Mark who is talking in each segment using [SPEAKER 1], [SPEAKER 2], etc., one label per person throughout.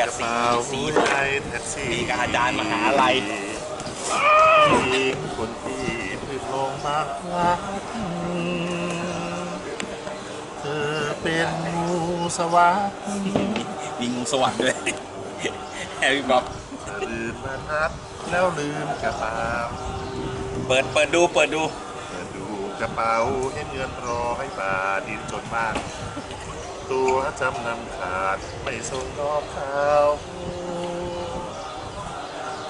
[SPEAKER 1] กับ
[SPEAKER 2] เป
[SPEAKER 1] สี
[SPEAKER 2] ล่า
[SPEAKER 1] สี
[SPEAKER 2] หัวใจแท็กซี่
[SPEAKER 1] สีกับอาจารย์มหาลัย
[SPEAKER 2] ผู้หญิงคนที่เพิ่งลงมารักเธอเป็นงูสวัสดิ์
[SPEAKER 1] มีงูสวรรค์ด้วยแฮร์รี่บ๊อบ
[SPEAKER 2] เธอลืมมาทักแล้วลืมกระเป๋า
[SPEAKER 1] เปิดเปิดดูเปิดดู
[SPEAKER 2] เปิดดูกระเป๋าเห็นเงินร้อยบาทดินจนมาก ตัวจำนำขาดไม่ส่งดอกขาว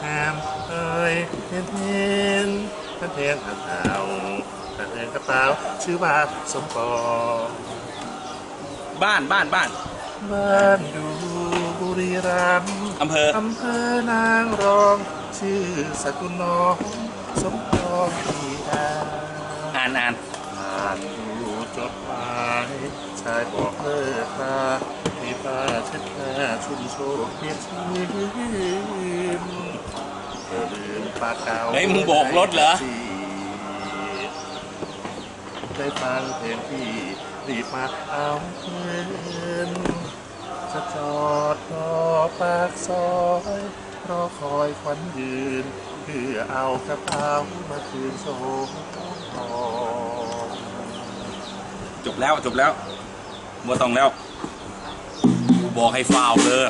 [SPEAKER 2] แอมเอ้ยเห็นเห็นท่านเพียงท่านเอาท่านเพียงกระเป๋าชื่อว่าสมปอง
[SPEAKER 1] บ้านบ้านบ้าน
[SPEAKER 2] บ้านดูบุรีรัมย์
[SPEAKER 1] อำเภอ
[SPEAKER 2] อำเภอนางรองชื่อสกุลน้องสมปองที่ดา
[SPEAKER 1] อ่านอ่าน
[SPEAKER 2] อ่านดูจดหมายชายบอกเลิกลามีป้าเช็ดหน้าชุ่มโชกเพียงชื่นเธอลืมปากเก่า
[SPEAKER 1] เฮ้ยมึงโบกรถเหรอ
[SPEAKER 2] ได้ฟังเพลงที่รีบมาเอาคืนจะจอดรอปากซอยรอคอยควันยืน เพื่อเอากระเป๋ามาคืนโซทอง
[SPEAKER 1] จบแล้วจบแล้ว บ่ต้องแล้วกูบอกให้ฟาวเลย